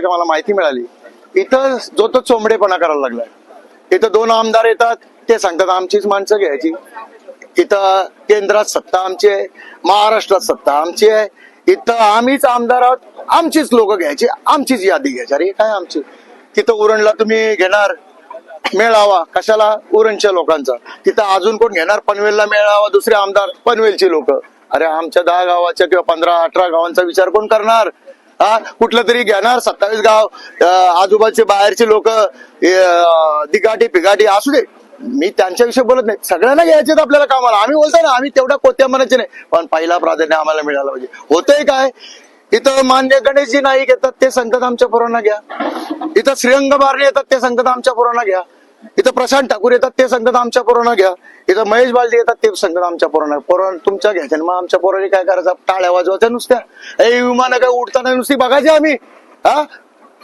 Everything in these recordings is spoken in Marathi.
आहे का मला माहिती मिळाली? इथं जो तो चोंबडेपणा करायला लागलाय. इथं दोन आमदार येतात ते सांगतात आमचीच माणसं घ्यायची. इथं केंद्रात सत्ता आमची आहे महाराष्ट्रात सत्ता आमची आहे. इथं आम्हीच आमदार आहोत आमचीच लोक घ्यायची आमचीच यादी घ्यायची. अरे काय आमची? तिथं उरणला तुम्ही घेणार मेळावा. कशाला? उरणच्या लोकांचा. तिथं अजून कोण घेणार? पनवेलला मेळावा दुसरे आमदार पनवेलची लोक. अरे आमच्या दहा गावाच्या किंवा पंधरा अठरा गावांचा विचार कोण करणार? हा कुठलं तरी घेणार सत्तावीस गाव आजूबाजूचे बाहेरचे लोक दिगाटी पिगाटी असू दे. मी त्यांच्याविषयी बोलत नाही. सगळ्यांना घ्यायचे आपल्याला कामाला. आम्ही बोलतो ना आम्ही तेवढ्या कोत्या म्हणायचे नाही. पण पहिला प्राधान्य आम्हाला मिळालं पाहिजे. होतंय काय? इथं मान्य गणेशजी नाईक येतात ते सांगतात आमच्या पोरांना घ्या. इथं श्रीरंग बारणे येतात ते सांगतात आमच्या पोरांना घ्या. इथं प्रशांत ठाकूर येतात ते सांगतात आमच्या पोरांना घ्या. इथं महेश बालदे येतात ते सांगतात आमच्या पोरांना पोरांना तुमच्या घ्यायच्या मग आमच्या पोरांनी काय करायचं? टाळ्या वाजवायच्या नुसत्या. हे विमान काय उडताना नुसती बघायची आम्ही. हा?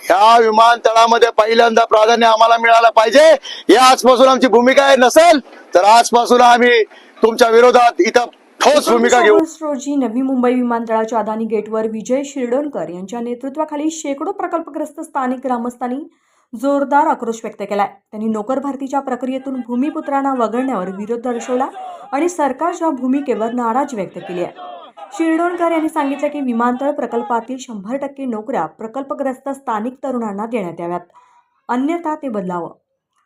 ह्या विमानतळामध्ये पहिल्यांदा प्राधान्य आम्हाला मिळालं पाहिजे. या आजपासून आमची भूमिका आहे नसेल तर आजपासून आम्ही तुमच्या विरोधात इथं ठोस भूमिका घेऊ. रोजी नवी मुंबई विमानतळाच्या अदानी गेटवर विजय शिरडोणकर यांच्या नेतृत्वाखाली शेकडो प्रकल्पग्रस्त स्थानिक ग्रामस्थांनी जोरदार आक्रोश व्यक्त केलाय. त्यांनी नोकर भरतीच्या प्रक्रियेतून भूमिपुत्रांना वगळण्यावर विरोध दर्शवला आणि सरकारच्या भूमिकेवर नाराज व्यक्त केली आहे. शिरडोणकर यांनी सांगितलं की विमानतळ प्रकल्पातील शंभर टक्के नोकऱ्या प्रकल्पग्रस्त स्थानिक तरुणांना देण्यात याव्यात. अन्यथा ते बदलावं.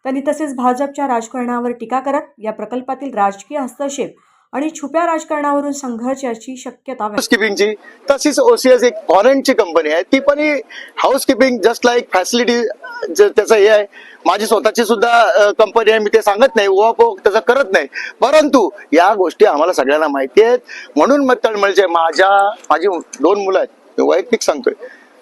त्यांनी तसेच भाजपच्या राजकारणावर टीका करत या प्रकल्पातील राजकीय हस्तक्षेप आणि छुप्या राजकारणावरून संघर्षाची शक्यता हाऊसकीपिंगची तशीच ओसीएस एक फॉरेनची कंपनी आहे. ती पण हाऊसकीपिंग जस्ट लाईक फॅसिलिटी त्याचं हे आहे. माझी स्वतःची सुद्धा कंपनी आहे. मी ते सांगत नाही. ओप त्याचा करत नाही. परंतु या गोष्टी आम्हाला सगळ्यांना माहिती आहेत. म्हणून मग तळमळचे माझ्या माझी दोन मुलं आहेत. मी वैयक्तिक सांगतोय.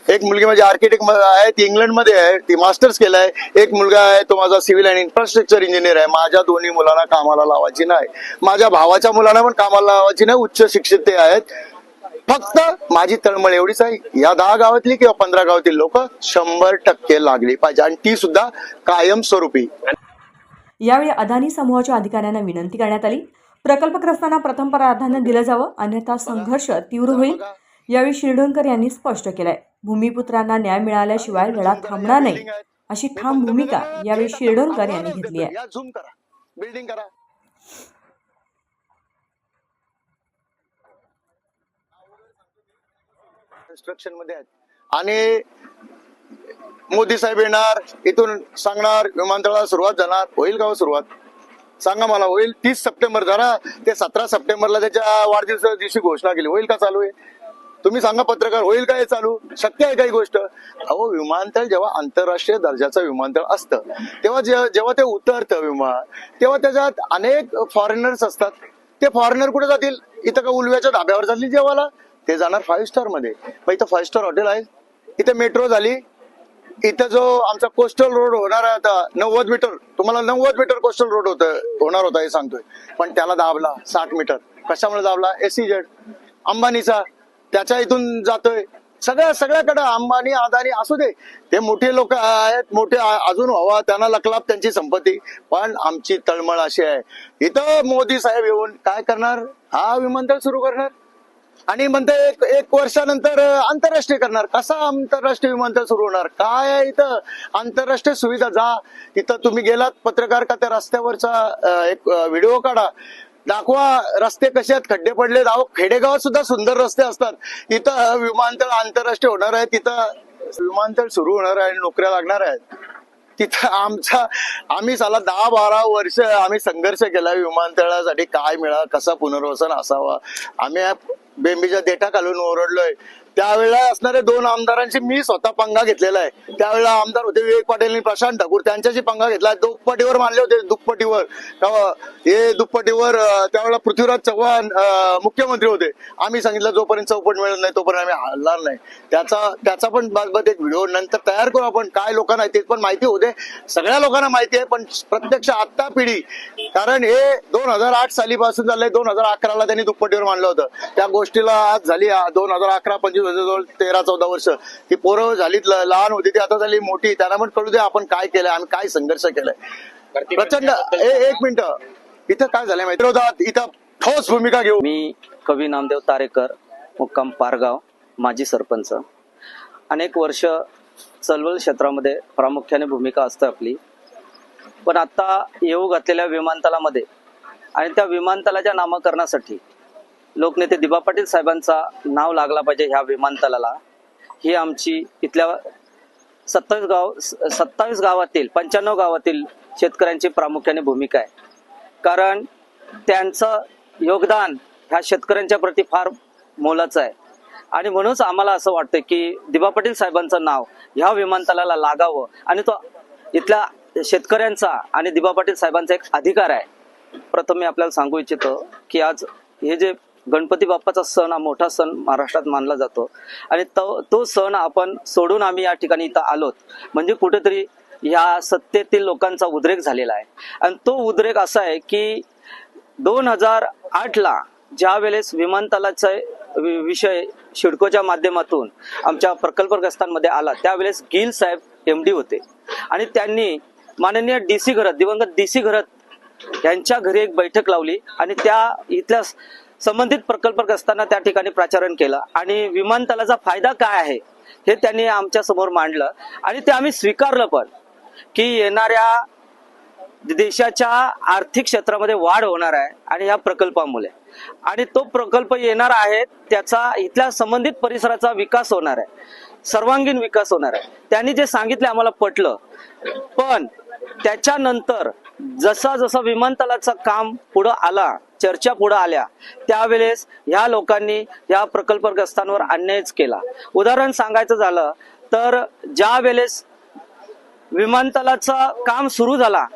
एक मुलगी माझी आर्किटेक्ट आहे ती इंग्लंडमध्ये आहे ती मास्टर्स केलाय. एक मुलगा आहे तो माझा सिव्हिल अँड इन्फ्रास्ट्रक्चर इंजिनियर आहे. माझ्या दोन्ही मुलांना कामाला लावायची नाही. माझ्या भावाच्या मुलांना पण कामाला लावायची नाही उच्च शिक्षित ते आहेत. फक्त माझी तळमळ एवढीच आहे. या दहा गावातली किंवा पंधरा गावातील लोक शंभर टक्के लागली पाहिजे. आणि ती सुद्धा कायमस्वरूपी. यावेळी अदानी समूहाच्या अधिकाऱ्यांना विनंती करण्यात आली. प्रकल्पग्रस्तांना प्रथम प्राधान्य दिलं जावं. अन्यथा संघर्ष तीव्र होईल यावेळी शिरडोणकर यांनी स्पष्ट केलंय. भूमिपुत्रांना न्याय मिळाल्याशिवाय लढा थांबणार नाही. अशी ठाम भूमिका यावेळी शिरडोणकर यांनी घेतली आहे. या झूम करा. बिल्डिंग करा. कन्स्ट्रक्शनमध्ये आहेत. आणि मोदी साहेब येणार इथून सांगणार विमानतळाला सुरुवात जाणार. होईल का हो सुरुवात? सांगा मला होईल. तीस सप्टेंबर जरा ते सतरा सप्टेंबरला त्याच्या वाढदिवसा दिवशी घोषणा केली. होईल का चालू आहे? तुम्ही सांगा पत्रकार होईल का हे चालू? शक्य आहे काही गोष्ट? अहो विमानतळ जेव्हा आंतरराष्ट्रीय दर्जाचं विमानतळ असतं तेव्हा जे- जेव्हा ते उतरतं विमान तेव्हा त्याच्यात अनेक फॉरेनर्स असतात. ते फॉरेनर कुठे जातील? इथं का उलव्याच्या धाब्यावर जातील जेव्हाला ते जाणार फाईव्ह स्टारमध्ये. मग इथं फाईव्ह स्टार हॉटेल आहे. इथे मेट्रो झाली. इथं जो आमचा कोस्टल रोड होणार आहे आता नव्वद मीटर तुम्हाला नव्वद मीटर कोस्टल रोड होत होणार होता हे सांगतोय. पण त्याला दाबला साठ मीटर कशामुळे दाबला? एसी जेड अंबानीचा. त्याच्या इथून जातोय. सगळ्या सगळ्याकडे अंबानी अदानी असू दे. ते मोठे लोक आहेत मोठे अजून व्हावा त्यांना लकलाप त्यांची संपत्ती. पण आमची तळमळ अशी आहे. इथं मोदी साहेब येऊन काय करणार? हा विमानतळ सुरू करणार. आणि म्हणते एक एक वर्षानंतर आंतरराष्ट्रीय करणार. कसा आंतरराष्ट्रीय विमानतळ सुरू होणार? काय आहे इथं? आंतरराष्ट्रीय सुविधा जा. तिथं तुम्ही गेलात पत्रकार का त्या रस्त्यावरचा एक व्हिडिओ काढा. दाखवा रस्ते कसे आहेत? खड्डे पडले अहो खेडेगावात सुद्धा सुंदर रस्ते असतात. इथं विमानतळ आंतरराष्ट्रीय होणार आहे. तिथं विमानतळ सुरू होणार आहे नोकऱ्या लागणार आहेत. तिथं आमचा आम्ही साला दहा बारा वर्ष आम्ही संघर्ष केला विमानतळासाठी. काय मिळा कसा पुनर्वसन असावा? आम्ही बेंबीच्या देठा घालून ओरडलोय. त्यावेळेला असणारे दोन आमदारांची मी स्वतः पंगा घेतलेला आहे. त्यावेळेला आमदार होते विवेक पाटील आणि प्रशांत ठाकूर. त्यांच्याशी पंगा घेतला. दुप्पटीवर मानले होते दुप्पटीवर. हे दुप्पटीवर त्यावेळेला पृथ्वीराज चव्हाण मुख्यमंत्री होते. आम्ही सांगितलं जोपर्यंत चौपट मिळत नाही तोपर्यंत आम्ही हलणार नाही. त्याचा त्याचा पण बाबत एक व्हिडिओ नंतर तयार करू आपण. काय लोकांना ते पण माहिती होते सगळ्या लोकांना माहिती आहे पण प्रत्यक्ष आता पिढी कारण हे दोन हजार आठ साली पासून झालंय. दोन हजार अकराला त्यांनी दुप्पटीवर मानलं होतं. त्या गोष्टीला आज झाली दोन हजार अकरा पंचवीस जवळ तेरा चौदा वर्ष. ती पोरं झालीत ल- लहान होती ती आता झाली मोठी. त्यांना पण कळू दे आपण काय केलंय आम्ही काय संघर्ष केलाय. प्रचंड ए- एक मिनिट. इथं काय झालंय माहिती? विरोधात इथं ठोस भूमिका घेऊ मी कवी नामदेव तारेकर मुक्काम पारगाव माजी सरपंच. अनेक वर्ष चळवळ क्षेत्रामध्ये प्रामुख्याने भूमिका असते आपली. पण आता येऊ घातलेल्या विमानतळामध्ये आणि त्या विमानतळाच्या नामकरणासाठी लोकनेते दिबा पाटील साहेबांचा नाव लागला पाहिजे ह्या विमानतळाला. ही आमची इथल्या सत्तावीस गाव सत्तावीस गावातील पंच्याण्णव गावातील शेतकऱ्यांची प्रामुख्याने भूमिका आहे. कारण त्यांचं योगदान ह्या शेतकऱ्यांच्या प्रती फार मोलाचं आहे. आणि म्हणूनच आम्हाला असं वाटतं की दिबा पाटील साहेबांचं नाव ह्या विमानतळाला लागावं आणि तो इथल्या शेतकऱ्यांचा आणि दिबा पाटील साहेबांचा एक अधिकार आहे. प्रथम मी आपल्याला सांगू इच्छितो की आज हे जे गणपती बाप्पाचा सण हा मोठा सण महाराष्ट्रात मानला जातो. आणि तो तो सण आपण सोडून आम्ही या ठिकाणी इथं आलोत. म्हणजे कुठेतरी ह्या सत्तेतील लोकांचा उद्रेक झालेला आहे. आणि तो उद्रेक असा आहे की दोन हजार आठला ज्या वेळेस विमानतळाचा विषय शिडकोच्या माध्यमातून आमच्या प्रकल्पग्रस्तांमध्ये आला त्यावेळेस गिल साहेब एम डी होते. आणि त्यांनी माननीय डी सी घरत दिवंगत डी सी घरत यांच्या घरी एक बैठक लावली आणि त्या इथल्या संबंधित प्रकल्पग्रस्तांना त्या ठिकाणी प्राचारण केलं. आणि विमानतळाचा फायदा काय आहे हे त्यांनी आमच्यासमोर मांडलं. आणि ते आम्ही स्वीकारलं पण की येणाऱ्या देशाच्या आर्थिक क्षेत्रामध्ये वाढ होणार आहे आणि या प्रकल्पामुळे. आणि तो प्रकल्प येणार आहे त्याचा इथल्या संबंधित परिसराचा विकास होणार आहे सर्वांगीण विकास होणार आहे. त्यांनी जे सांगितले आम्हाला पटलं. पण त्याच्यानंतर जसा जसा विमानतळाचं काम पुढं आला चर्चा पुढं आल्या. त्यावेळेस ह्या लोकांनी या प्रकल्पग्रस्तांवर अन्यायच केला. उदाहरण सांगायचं झालं तर ज्या वेळेस विमानतळाचं काम सुरू झाला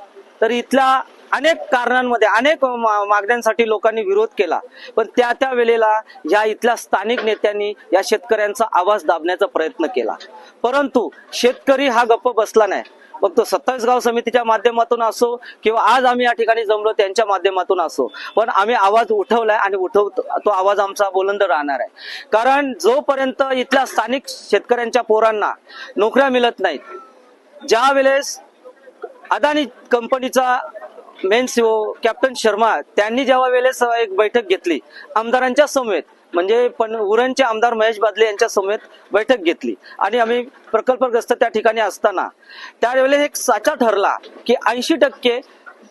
तर इथल्या अनेक कारणांमध्ये अनेक मा- मागण्यांसाठी लोकांनी विरोध केला. पण त्या त्या वेळेला या इथल्या स्थानिक नेत्यांनी या शेतकऱ्यांचा आवाज दाबण्याचा प्रयत्न केला. परंतु शेतकरी हा गप्प बसला नाही. फक्त सत्तावीस गाव समितीच्या माध्यमातून असो किंवा आज आम्ही या ठिकाणी जमलो त्यांच्या माध्यमातून असो. पण आम्ही आवाज उठवलाय आणि उठव तो आवाज आमचा बोलंद राहणार आहे. कारण जोपर्यंत इथल्या स्थानिक शेतकऱ्यांच्या पोरांना नोकऱ्या मिळत नाहीत ज्या वेळेस अदानी कंपनीचा मेन सीओ कॅप्टन शर्मा त्यांनी जेव्हा वेळेस एक बैठक घेतली आमदारांच्या समेत म्हणजे पण उरणचे आमदार महेश बादले यांच्या समेत बैठक घेतली. आणि आम्ही प्रकल्पग्रस्त त्या ठिकाणी असताना त्यावेळेस एक साचा ठरला की ऐंशी टक्के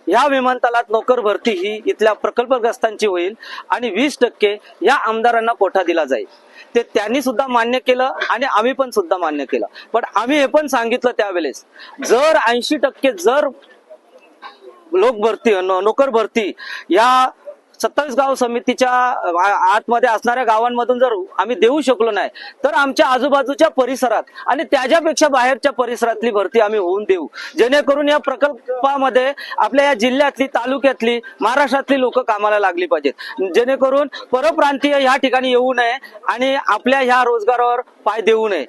या विमानतळात नोकर भरती ही इथल्या प्रकल्पग्रस्तांची होईल आणि वीस टक्के या आमदारांना कोठा दिला जाईल. ते त्यांनी सुद्धा मान्य केलं आणि आम्ही पण सुद्धा मान्य केलं. पण आम्ही हे पण सांगितलं त्यावेळेस जर ऐंशी टक्के जर लोक भरती नोकर भरती या सत्तावीस गाव समितीच्या आतमध्ये असणाऱ्या गावांमधून जर आम्ही देऊ शकलो नाही तर आमच्या आजूबाजूच्या परिसरात आणि त्याच्यापेक्षा बाहेरच्या परिसरातली भरती आम्ही होऊन देऊ. जेणेकरून या प्रकल्पामध्ये आपल्या या जिल्ह्यातली तालुक्यातली महाराष्ट्रातली लोक कामाला लागली पाहिजेत. जेणेकरून परप्रांतीय या ठिकाणी येऊ नये आणि आपल्या ह्या रोजगारावर पाय देऊ नये.